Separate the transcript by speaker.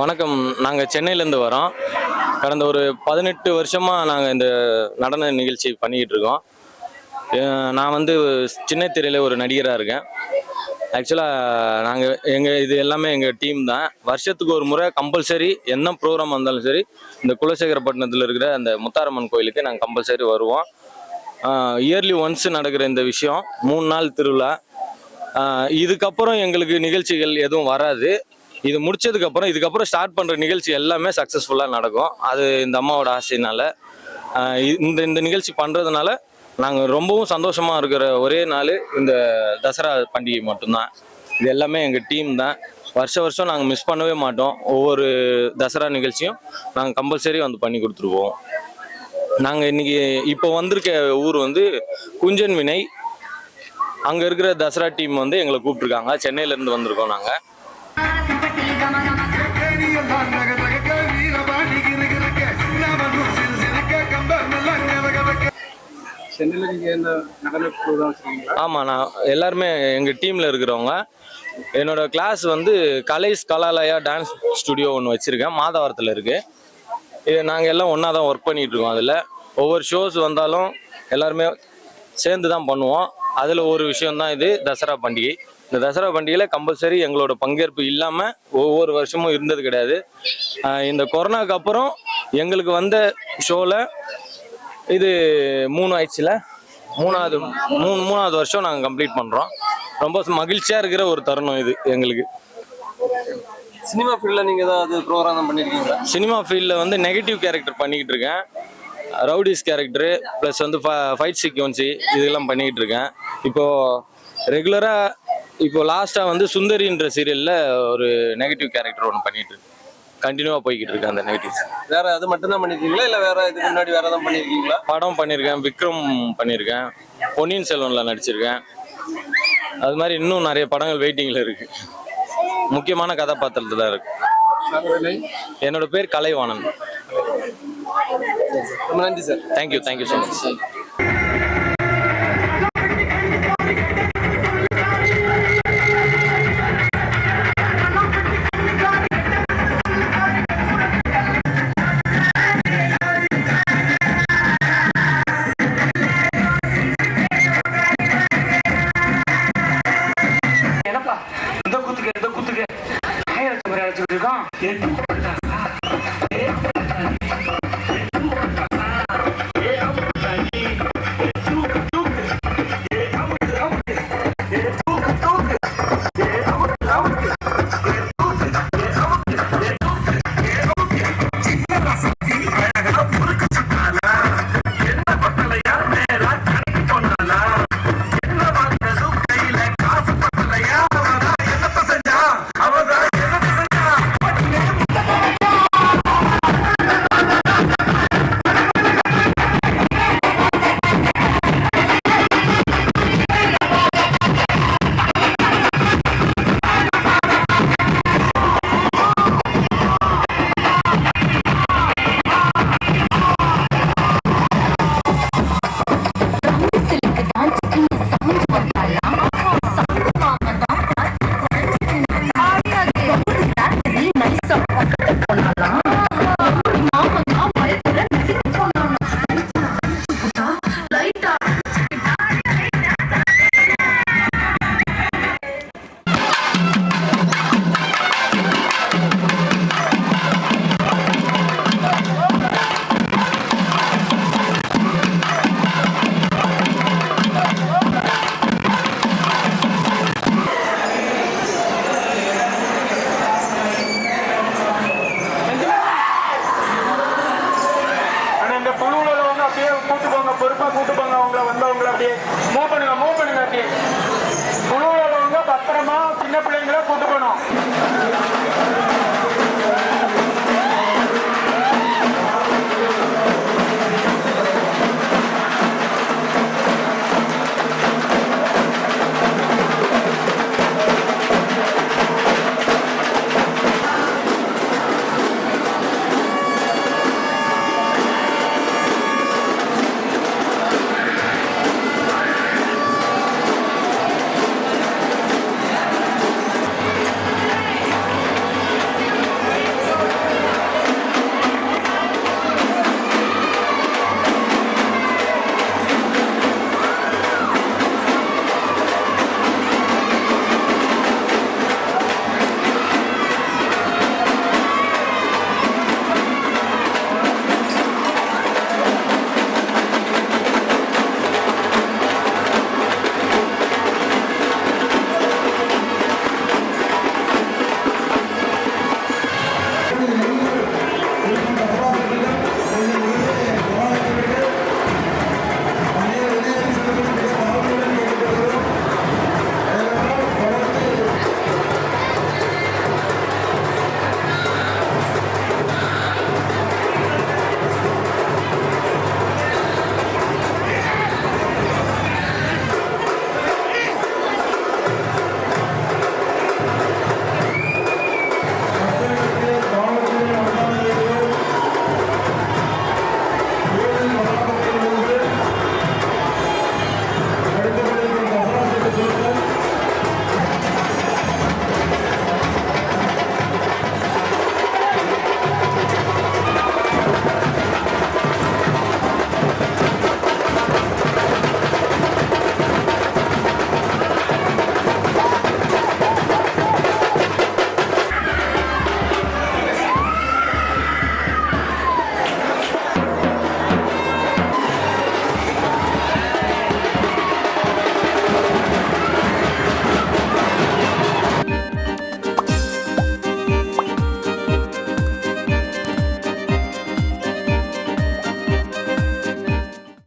Speaker 1: வணக்கம். நாங்கள் சென்னையிலேருந்து வரோம். கடந்த ஒரு பதினெட்டு வருஷமாக நாங்கள் இந்த நடன நிகழ்ச்சி பண்ணிக்கிட்டு இருக்கோம். நான் வந்து சின்ன திரையில் ஒரு நடிகராக இருக்கேன். ஆக்சுவலாக நாங்கள் எங்கள் இது எல்லாமே எங்கள் டீம் தான். வருஷத்துக்கு ஒரு முறை கம்பல்சரி என்ன ப்ரோக்ராம் வந்தாலும் சரி இந்த குலசேகரப்பட்டினத்தில் இருக்கிற அந்த முத்தாரம்மன் கோயிலுக்கு நாங்கள் கம்பல்சரி வருவோம். இயர்லி ஒன்ஸ் நடக்கிற இந்த விஷயம் மூணு நாள் திருவிழா. இதுக்கப்புறம் எங்களுக்கு நிகழ்ச்சிகள் எதுவும் வராது. இது முடிச்சதுக்கு அப்புறம் இதுக்கப்புறம் ஸ்டார்ட் பண்ற நிகழ்ச்சி எல்லாமே சக்சஸ்ஃபுல்லா நடக்கும். அது இந்த அம்மாவோட ஆசையினால. இந்த இந்த நிகழ்ச்சி பண்றதுனால நாங்கள் ரொம்பவும் சந்தோஷமா இருக்கிற ஒரே நாள் இந்த தசரா பண்டிகை மட்டும்தான். இது எல்லாமே எங்க டீம் தான். வருஷ வருஷம் நாங்கள் மிஸ் பண்ணவே மாட்டோம். ஒவ்வொரு தசரா நிகழ்ச்சியும் நாங்கள் கம்பல்சரி வந்து பண்ணி கொடுத்துருவோம். நாங்கள் இன்னைக்கு இப்போ வந்திருக்க ஊர் வந்து குஞ்சன் வினை. அங்கே இருக்கிற தசரா டீம் வந்து எங்களை கூப்பிட்டுருக்காங்க. சென்னையிலேருந்து வந்திருக்கோம் நாங்கள்
Speaker 2: சென்னையில் நீங்கள் இந்த நடன
Speaker 1: ஆமாம் நான் எல்லாருமே எங்கள் டீமில் இருக்கிறவங்க. என்னோட கிளாஸ் வந்து கலைஸ் கலாலயா டான்ஸ் ஸ்டுடியோ ஒன்று வச்சுருக்கேன். மாதவரத்தில் இருக்குது இது நாங்கள் எல்லாம் ஒன்றா தான் ஒர்க் பண்ணிகிட்டு இருக்கோம் அதில். ஒவ்வொரு ஷோஸ் வந்தாலும் எல்லாருமே சேர்ந்து தான் பண்ணுவோம். அதில் ஒரு விஷயம்தான் இது தசரா பண்டிகை. இந்த தசரா பண்டிகையில் கம்பல்சரி எங்களோட பங்கேற்பு இல்லாமல் ஒவ்வொரு வருஷமும் இருந்தது கிடையாது. இந்த கொரோனாக்கு அப்புறம் எங்களுக்கு வந்த ஷோவில் இது மூணு ஆயிடுச்சுல? மூணாவது மூணு மூணாவது வருஷம் நாங்கள் கம்ப்ளீட் பண்ணுறோம் ரொம்ப மகிழ்ச்சியாக இருக்கிற ஒரு தருணம் இது எங்களுக்கு.
Speaker 2: சினிமா ஃபீல்டில் நீங்கள் ஏதாவது ப்ரோக்ராம் பண்ணியிருக்கீங்களா
Speaker 1: சினிமா ஃபீல்டில் வந்து நெகட்டிவ் கேரக்டர் பண்ணிக்கிட்டு இருக்கேன். ரவுடிஸ் கேரக்டரு ப்ளஸ் வந்து ஃபைட் சீக்வன்சி இதெல்லாம் பண்ணிக்கிட்டு இருக்கேன். இப்போது ரெகுலராக இப்போ லாஸ்ட்டாக வந்து சுந்தரின்ற சீரியலில் ஒரு நெகட்டிவ் கேரக்டர் ஒன்று பண்ணிட்டு இருக்கேன். கண்டினியூவாக போய்கிட்டு இருக்கேன் அந்த நெகட்டிவ்ஸ்
Speaker 2: வேற அது மட்டும் தான் பண்ணியிருக்கீங்களா இல்லை வேற இதுக்கு முன்னாடி வேற எதாவது பண்ணியிருக்கீங்களா
Speaker 1: படம் பண்ணியிருக்கேன் விக்ரம் பண்ணியிருக்கேன் பொன்னியின் செல்வனில் நடிச்சிருக்கேன். அது மாதிரி இன்னும் நிறைய படங்கள் வெயிட்டிங்கில் இருக்கு. முக்கியமான கதாபாத்திரத்தில் தான் இருக்கு. என்னோட பேர் கலைவாணன்.
Speaker 2: ரொம்ப நன்றி sir.
Speaker 1: Thank you thank you so much பிள்ளைங்களை கூட்டு போகணும்.